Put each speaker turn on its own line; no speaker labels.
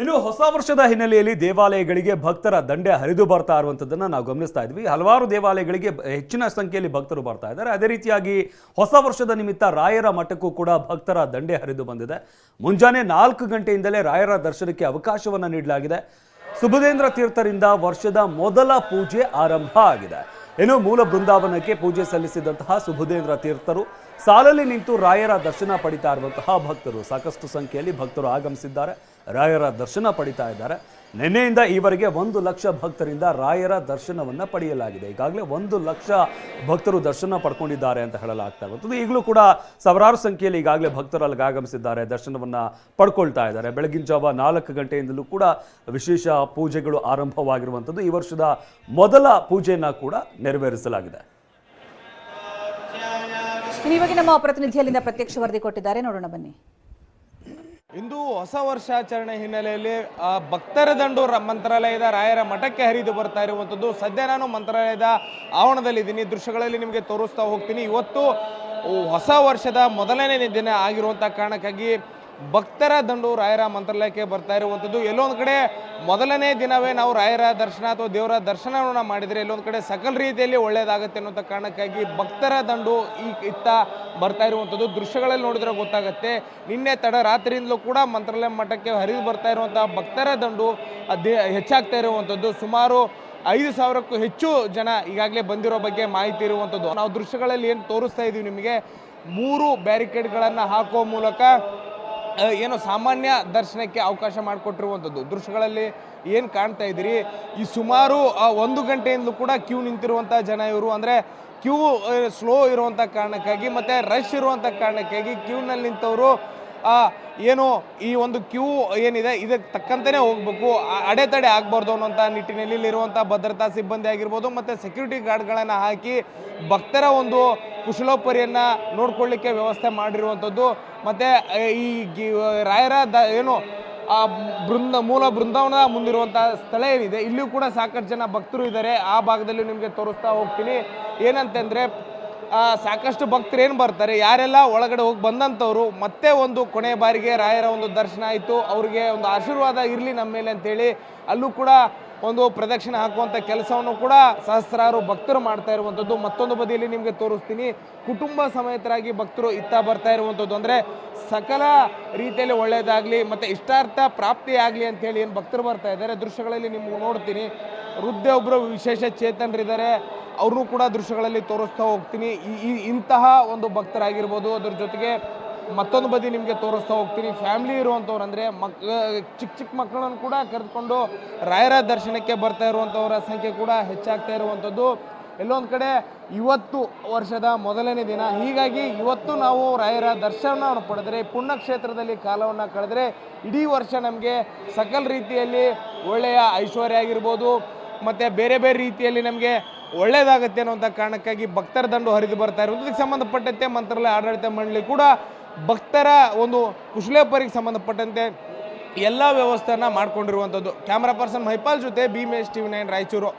ಇನ್ನು ಹೊಸ ವರ್ಷದ ಹಿನ್ನೆಲೆಯಲ್ಲಿ ದೇವಾಲಯಗಳಿಗೆ ಭಕ್ತರ ದಂಡೆ ಹರಿದು ಬರ್ತಾ ಇರುವಂಥದ್ದನ್ನು ನಾವು ಗಮನಿಸ್ತಾ ಇದ್ವಿ. ಹಲವಾರು ದೇವಾಲಯಗಳಿಗೆ ಹೆಚ್ಚಿನ ಸಂಖ್ಯೆಯಲ್ಲಿ ಭಕ್ತರು ಬರ್ತಾ ಇದ್ದಾರೆ. ಅದೇ ರೀತಿಯಾಗಿ ಹೊಸ ವರ್ಷದ ನಿಮಿತ್ತ ರಾಯರ ಮಠಕ್ಕೂ ಕೂಡ ಭಕ್ತರ ದಂಡೆ ಹರಿದು ಬಂದಿದೆ. ಮುಂಜಾನೆ ನಾಲ್ಕು ಗಂಟೆಯಿಂದಲೇ ರಾಯರ ದರ್ಶನಕ್ಕೆ ಅವಕಾಶವನ್ನು ನೀಡಲಾಗಿದೆ. ಸುಬುಧೇಂದ್ರ ತೀರ್ಥರಿಂದ ವರ್ಷದ ಮೊದಲ ಪೂಜೆ ಆರಂಭ ಆಗಿದೆ. ಇನ್ನು ಮೂಲ ಬೃಂದಾವನಕ್ಕೆ ಪೂಜೆ ಸಲ್ಲಿಸಿದಂತಹ ಸುಬುಧೇಂದ್ರ ತೀರ್ಥರು ಸಾಲಲ್ಲಿ ನಿಂತು ರಾಯರ ದರ್ಶನ ಪಡಿತಾ ಇರುವಂತಹ ಭಕ್ತರು. ಸಾಕಷ್ಟು ಸಂಖ್ಯೆಯಲ್ಲಿ ಭಕ್ತರು ಆಗಮಿಸಿದ್ದಾರೆ. ರಾಯರ ದರ್ಶನ ಪಡಿತಾ ಇದ್ದಾರೆ. ನಿನ್ನೆಯಿಂದ ಈವರೆಗೆ ಒಂದು ಲಕ್ಷ ಭಕ್ತರಿಂದ ರಾಯರ ದರ್ಶನವನ್ನ ಪಡೆಯಲಾಗಿದೆ. ಈಗಾಗಲೇ ಒಂದು ಲಕ್ಷ ಭಕ್ತರು ದರ್ಶನ ಪಡ್ಕೊಂಡಿದ್ದಾರೆ ಅಂತ ಹೇಳಲಾಗ್ತಾ ಇರುವಂಥದ್ದು ಈಗಲೂ ಕೂಡ ಸಾವಿರಾರು ಸಂಖ್ಯೆಯಲ್ಲಿ ಈಗಾಗಲೇ ಭಕ್ತರು ಅಲ್ಲಿಗೆ ಆಗಮಿಸಿದ್ದಾರೆ ದರ್ಶನವನ್ನು ಪಡ್ಕೊಳ್ತಾ ಇದ್ದಾರೆ. ಬೆಳಗಿನ ಜಾವ ನಾಲ್ಕು ಗಂಟೆಯಿಂದಲೂ ಕೂಡ ವಿಶೇಷ ಪೂಜೆಗಳು ಆರಂಭವಾಗಿರುವಂಥದ್ದು. ಈ ವರ್ಷದ ಮೊದಲ ಪೂಜೆಯನ್ನು ಕೂಡ ನೆರವೇರಿಸಲಾಗಿದೆ.
ಇವಾಗ ನಮ್ಮ ಪ್ರತಿನಿಧಿಯಲ್ಲಿಂದ ಪ್ರತ್ಯಕ್ಷ ವರದಿ ಕೊಟ್ಟಿದ್ದಾರೆ. ನೋಡೋಣ ಬನ್ನಿ.
ಇಂದು ಹೊಸ ವರ್ಷಾಚರಣೆ ಹಿನ್ನೆಲೆಯಲ್ಲಿ ಭಕ್ತರ ದಂಡು ಮಂತ್ರಾಲಯದ ರಾಯರ ಮಠಕ್ಕೆ ಹರಿದು ಬರ್ತಾ ಇರುವಂಥದ್ದು ಸದ್ಯ ನಾನು ಮಂತ್ರಾಲಯದ ಆವರಣದಲ್ಲಿದ್ದೀನಿ ದೃಶ್ಯಗಳಲ್ಲಿ ನಿಮಗೆ ತೋರಿಸ್ತಾ ಹೋಗ್ತೀನಿ. ಇವತ್ತು, ಹೊಸ ವರ್ಷದ ಮೊದಲನೇ ದಿನ ಆಗಿರುವಂಥ ಕಾರಣಕ್ಕಾಗಿ ಭಕ್ತರ ದಂಡು ರಾಯರ ಮಂತ್ರಾಲಯಕ್ಕೆ ಬರ್ತಾ ಇರುವಂಥದ್ದು. ಎಲ್ಲೊಂದು ಕಡೆ ಮೊದಲನೇ ದಿನವೇ ನಾವು ರಾಯರ ದರ್ಶನ ಅಥವಾ ದೇವರ ದರ್ಶನವನ್ನು ಮಾಡಿದರೆ ಎಲ್ಲೊಂದು ಕಡೆ ಸಕಲ ರೀತಿಯಲ್ಲಿ ಒಳ್ಳೆಯದಾಗುತ್ತೆ ಅನ್ನೋಂಥ ಕಾರಣಕ್ಕಾಗಿ ಭಕ್ತರ ದಂಡು ಈ ಇತ್ತ ಬರ್ತಾ ಇರುವಂಥದ್ದು. ದೃಶ್ಯಗಳಲ್ಲಿ ನೋಡಿದ್ರೆ ಗೊತ್ತಾಗುತ್ತೆ. ನಿನ್ನೆ ತಡ ರಾತ್ರಿಯಿಂದಲೂ ಕೂಡ ಮಂತ್ರಾಲಯ ಮಠಕ್ಕೆ ಹರಿದು ಬರ್ತಾ ಇರುವಂಥ ಭಕ್ತರ ದಂಡು ಅದೇ ಹೆಚ್ಚಾಗ್ತಾ ಇರುವಂಥದ್ದು. ಸುಮಾರು ಐದು ಸಾವಿರಕ್ಕೂ ಹೆಚ್ಚು ಜನ ಈಗಾಗಲೇ ಬಂದಿರೋ ಬಗ್ಗೆ ಮಾಹಿತಿ ಇರುವಂಥದ್ದು. ನಾವು ದೃಶ್ಯಗಳಲ್ಲಿ ಏನು ತೋರಿಸ್ತಾ ಇದ್ದೀವಿ ನಿಮಗೆ? ಮೂರು ಬ್ಯಾರಿಕೇಡ್ಗಳನ್ನು ಹಾಕುವ ಮೂಲಕ ಏನು ಸಾಮಾನ್ಯ ದರ್ಶನಕ್ಕೆ ಅವಕಾಶ ಮಾಡಿಕೊಟ್ಟಿರುವಂಥದ್ದು. ದೃಶ್ಯಗಳಲ್ಲಿ ಏನು ಕಾಣ್ತಾ ಇದ್ದೀರಿ? ಈ ಸುಮಾರು ಒಂದು ಗಂಟೆಯಿಂದಲೂ ಕೂಡ ಕ್ಯೂ ನಿಂತಿರುವಂಥ ಜನ ಇವರು. ಅಂದರೆ ಕ್ಯೂ ಸ್ಲೋ ಇರುವಂಥ ಕಾರಣಕ್ಕಾಗಿ ಮತ್ತು ರಶ್ ಇರುವಂಥ ಕಾರಣಕ್ಕಾಗಿ ಕ್ಯೂನಲ್ಲಿ ನಿಂತವರು ಏನು ಈ ಒಂದು ಕ್ಯೂ ಏನಿದೆ ಇದಕ್ಕೆ ತಕ್ಕಂತೆಯೇ ಹೋಗಬೇಕು. ಅಡೆತಡೆ ಆಗಬಾರ್ದು ಅನ್ನೋಂಥ ನಿಟ್ಟಿನಲ್ಲಿ ಇಲ್ಲಿರುವಂಥ ಭದ್ರತಾ ಸಿಬ್ಬಂದಿ ಆಗಿರ್ಬೋದು ಮತ್ತು ಸೆಕ್ಯೂರಿಟಿ ಗಾರ್ಡ್ಗಳನ್ನು ಹಾಕಿ ಭಕ್ತರ ಒಂದು ಕುಶಲೋಪರಿಯನ್ನು ನೋಡ್ಕೊಳ್ಳಿಕ್ಕೆ ವ್ಯವಸ್ಥೆ ಮಾಡಿರುವಂಥದ್ದು. ಮತ್ತು ಈ ರಾಯರ ದ ಏನು ಆ ಬೃಂದ ಮೂಲ ಬೃಂದಾವನದ ಮುಂದಿರುವಂಥ ಸ್ಥಳ ಏನಿದೆ ಇಲ್ಲಿಯೂ ಕೂಡ ಸಾಕಷ್ಟು ಜನ ಭಕ್ತರು ಇದ್ದಾರೆ. ಆ ಭಾಗದಲ್ಲಿ ನಿಮಗೆ ತೋರಿಸ್ತಾ ಹೋಗ್ತೀನಿ. ಏನಂತಂದರೆ ಆ, ಸಾಕಷ್ಟು ಭಕ್ತರು ಏನು ಬರ್ತಾರೆ? ಯಾರೆಲ್ಲ ಒಳಗಡೆ ಹೋಗಿ ಬಂದಂಥವ್ರು, ಮತ್ತೆ ಒಂದು ಕೊನೆ ಬಾರಿಗೆ ರಾಯರ ಒಂದು ದರ್ಶನ ಆಯಿತು, ಅವ್ರಿಗೆ ಒಂದು ಆಶೀರ್ವಾದ ಇರಲಿ ನಮ್ಮ ಮೇಲೆ ಅಂತೇಳಿ, ಅಲ್ಲೂ ಕೂಡ ಒಂದು ಪ್ರದಕ್ಷಿಣೆ ಹಾಕುವಂಥ ಕೆಲಸವನ್ನು ಕೂಡ ಸಹಸ್ರಾರು ಭಕ್ತರು ಮಾಡ್ತಾ ಇರುವಂಥದ್ದು. ಮತ್ತೊಂದು ಬದಿಯಲ್ಲಿ ನಿಮಗೆ ತೋರಿಸ್ತೀನಿ, ಕುಟುಂಬ ಸಮೇತರಾಗಿ ಭಕ್ತರು ಇತ್ತ ಬರ್ತಾ ಇರುವಂಥದ್ದು. ಅಂದರೆ ಸಕಲ ರೀತಿಯಲ್ಲಿ ಒಳ್ಳೆಯದಾಗಲಿ, ಮತ್ತು ಇಷ್ಟಾರ್ಥ ಪ್ರಾಪ್ತಿಯಾಗಲಿ ಅಂತೇಳಿ ಏನು ಭಕ್ತರು ಬರ್ತಾ ಇದ್ದಾರೆ, ದೃಶ್ಯಗಳಲ್ಲಿ ನಿಮ್ಗೆ ನೋಡ್ತೀನಿ. ವೃದ್ಧ ಒಬ್ಬರು ವಿಶೇಷ ಚೇತನರಿದ್ದಾರೆ. ಅವ್ರನ್ನೂ ಕೂಡ ದೃಶ್ಯಗಳಲ್ಲಿ ತೋರಿಸ್ತಾ ಹೋಗ್ತೀನಿ. ಈ- ಇಂತಹ ಒಂದು ಭಕ್ತರಾಗಿರ್ಬೋದು, ಅದ್ರ ಜೊತೆಗೆ ಮತ್ತೊಂದು ಬದಿ ನಿಮಗೆ ತೋರಿಸ್ತಾ ಹೋಗ್ತೀನಿ. ಫ್ಯಾಮಿಲಿ ಇರುವಂಥವ್ರು ಅಂದರೆ ಮಕ್ ಚಿಕ್ಕ ಚಿಕ್ಕ ಮಕ್ಕಳನ್ನು ಕೂಡ ಕರೆದುಕೊಂಡು ರಾಯರ ದರ್ಶನಕ್ಕೆ ಬರ್ತಾ ಇರುವಂಥವರ ಸಂಖ್ಯೆ ಕೂಡ ಹೆಚ್ಚಾಗ್ತಾ ಇರುವಂಥದ್ದು. ಎಲ್ಲೊಂದು ಕಡೆ ಇವತ್ತು ವರ್ಷದ ಮೊದಲನೇ ದಿನ. ಹೀಗಾಗಿ ಇವತ್ತು ನಾವು ರಾಯರ ದರ್ಶನವನ್ನು ಪಡೆದರೆ, ಪುಣ್ಯಕ್ಷೇತ್ರದಲ್ಲಿ ಕಾಲವನ್ನು ಕಳೆದರೆ ಇಡೀ ವರ್ಷ ನಮಗೆ ಸಕಲ ರೀತಿಯಲ್ಲಿ ಒಳ್ಳೆಯ ಐಶ್ವರ್ಯ ಆಗಿರ್ಬೋದು, ಮತ್ತು ಬೇರೆ ಬೇರೆ ರೀತಿಯಲ್ಲಿ ನಮಗೆ ಒಳ್ಳೆಯದಾಗುತ್ತೆ ಅನ್ನುವಂಥ ಕಾರಣಕ್ಕಾಗಿ ಭಕ್ತರ ದಂಡು ಹರಿದು ಬರ್ತಾ ಇರೋದು. ಸಂಬಂಧಪಟ್ಟಂತೆ ಮಂತ್ರಾಲಯ ಆಡಳಿತ ಮಂಡಳಿ ಕೂಡ ಭಕ್ತರ ಒಂದು ಕುಶಲೇಪರಿಗೆ ಸಂಬಂಧಪಟ್ಟಂತೆ ಎಲ್ಲ ವ್ಯವಸ್ಥೆಯನ್ನು ಮಾಡಿಕೊಂಡಿರುವಂಥದ್ದು. ಕ್ಯಾಮ್ರಾ ಪರ್ಸನ್ ಮೈಪಾಲ್ ಜೊತೆ ಭೀಮೇಶ್ ಟಿವಿ ನೈನ್ ರಾಯಚೂರು.